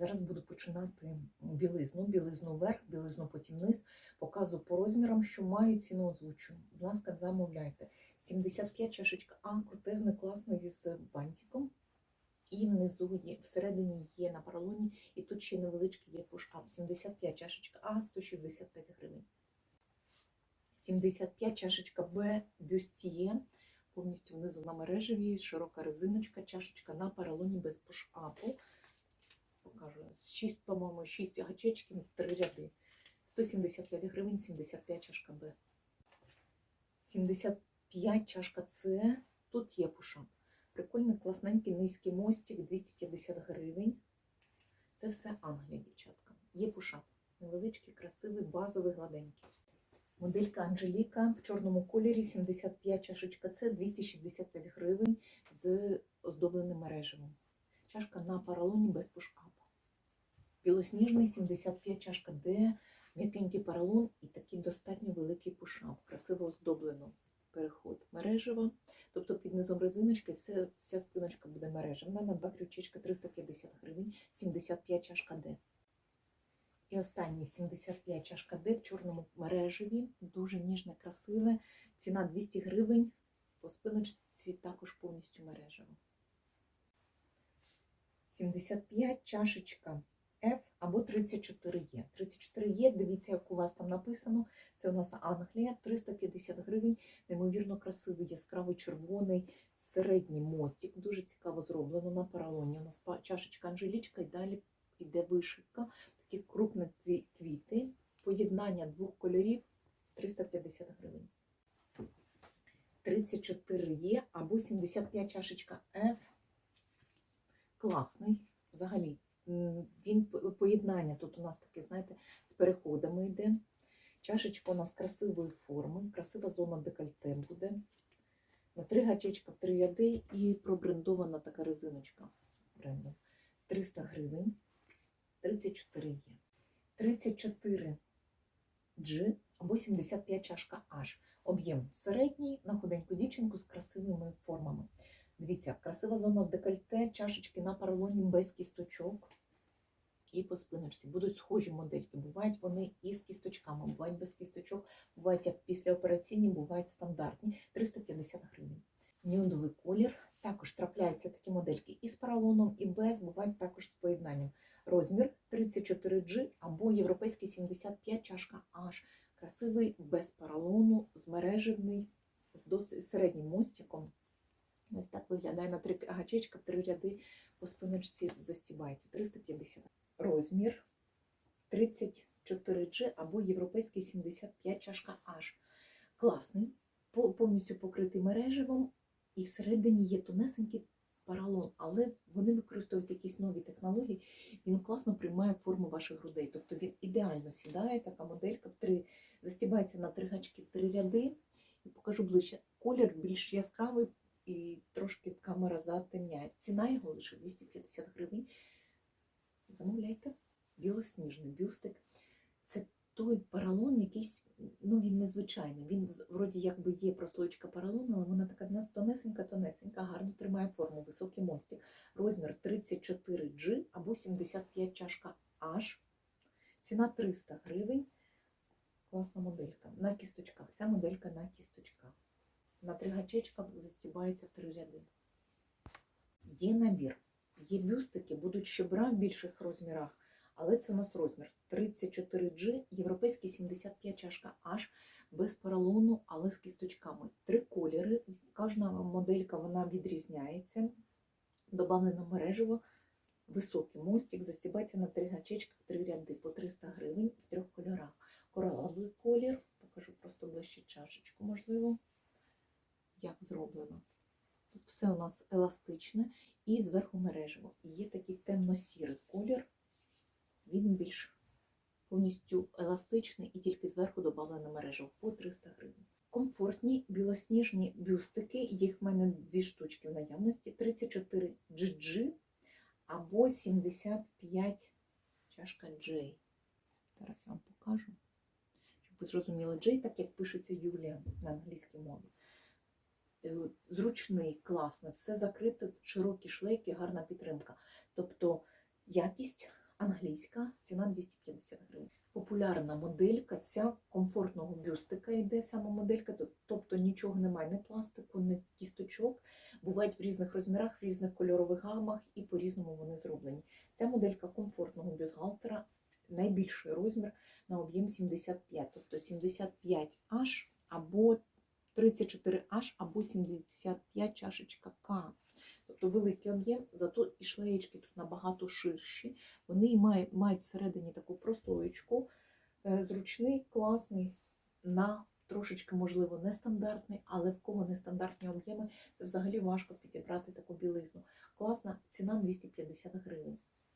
Зараз буду починати білизну, білизну вверх, білизну потім вниз. Показую по розмірам, що маю ціну озвучу. Будь ласка, замовляйте. 75 чашечка А, крутезний, класний з бантиком. І внизу є, всередині є на поролоні, і тут ще невеличкий є пуш-ап. 75 чашечка А, 165 гривень. 75 чашечка Б, бюстіє, повністю внизу на мережевій, широка резиночка, чашечка на поролоні без пуш-апу. Покажу. 6, по-моєму, 6 гачечків, 3 ряди. 175 гривень, 75 чашка Б. 75 чашка С. Тут є пушап. Прикольний, класненький, низький мостик, 250 гривень. Це все Англія, дівчатка. Є пушап. Невеличкий, красивий, базовий, гладенький. Моделька Анжеліка в чорному кольорі, 75 чашечка С, 265 гривень з оздобленим мережевим. Чашка на поролоні без пушапу. Білосніжний 75 чашка Д, м'якенький поролон і такий достатньо великий пушап. Красиво оздоблено. Переход мережева. Тобто під низом резиночки все, вся спиночка буде мережевна. На два крючечка 350 гривень, 75 чашка Д. І останній 75 чашка Д в чорному мережеві. Дуже ніжне, красиве. Ціна 200 гривень. По спиночці також повністю мережево. 75 чашечка F або 34 є. 34 є, дивіться, як у вас там написано. Це у нас Англія, 350 гривень. Неймовірно красивий, яскравий червоний середній мостик. Дуже цікаво зроблено на поролоні. У нас чашечка Анжелічка і далі йде вишивка. Такі крупні квіти. Поєднання двох кольорів 350 гривень. 34 є або 75 чашечка F. Класний. Взагалі, він поєднання тут у нас таке, знаєте, з переходами йде. Чашечка у нас красивої форми, красива зона декольте буде. На три гачечка в три ряди і пробрендована така резиночка брендом. 300 гривень. 34 є. 34 G або 75 чашка H. Об'єм середній на худеньку дівчинку з красивими формами. Дивіться, красива зона декольте, чашечки на поролоні без кісточок. І по спиночці будуть схожі модельки. Бувають вони і з кісточками, бувають без кісточок, бувають як післяопераційні, бувають стандартні. 350 гривень. Нюдовий колір. Також трапляються такі модельки і з поролоном, і без, бувають також з поєднанням. Розмір 34G або європейський 75 чашка H. Красивий, без поролону, змережевний, з досить середнім мостиком. Ось так виглядає на три гачечка, в три ряди по спиночці застібається. 350. Розмір 34G або європейський 75 чашка H. Класний, повністю покритий мереживом, і всередині є тонесенький поролон, але вони використовують якісь нові технології. Він класно приймає форму ваших грудей. Тобто він ідеально сідає, така моделька в три, застібається на три гачки в три ряди. І покажу ближче. Колір більш яскравий і трошки камера затемняє. Ціна його лише 250 гривень. Замовляйте. Білосніжний бюстик. Це той поролон, якийсь, ну він незвичайний. Він вроді якби є прослоєчка поролону, але вона така тонесенька, тонесенька, гарно тримає форму, високий мостик. Розмір 34G або 75 чашка H. Ціна 300 гривень. Класна моделька. На кісточках. Ця моделька на кісточках. На три гачечка застібається в три ряди. Є набір. Є бюстики, будуть ще бра в більших розмірах, але це у нас розмір 34G, європейський 75 чашка H, без поролону, але з кісточками. Три кольори. Кожна моделька вона відрізняється. Добавлено мережево, високий мостик, застібається на три гачечки три ряди по 300 гривень в трьох кольорах. Кораловий колір, покажу просто ближче чашечку, можливо, як зроблено. Тут все у нас еластичне і зверху мережево. І є такий темно-сірий колір, він більш повністю еластичний і тільки зверху додано мережево по 300 гривень. Комфортні білосніжні бюстики, їх в мене дві штучки в наявності, 34 GG або 75 чашка J. Зараз я вам покажу, щоб ви зрозуміли J, так як пишеться Юлія на англійській мові. Е, Зручний, класний, все закрите, широкі шлейки, гарна підтримка. Тобто якість, англійська, ціна 250 гривень. Популярна моделька, ця комфортного бюстика йде сама моделька, тобто нічого немає, ні пластику, ні кісточок. Бувають в різних розмірах, в різних кольорових гамах і по-різному вони зроблені. Ця моделька комфортного бюстгальтера, найбільший розмір на об'єм 75, тобто 75H або 34H або 75 чашечка К. Тобто великий об'єм, зато і шлеєчки тут набагато ширші. Вони мають, мають всередині таку прослоєчку, е, зручний, класний, на трошечки, можливо, нестандартний, але в кого нестандартні об'єми, це взагалі важко підібрати таку білизну. Класна ціна 250 гривень.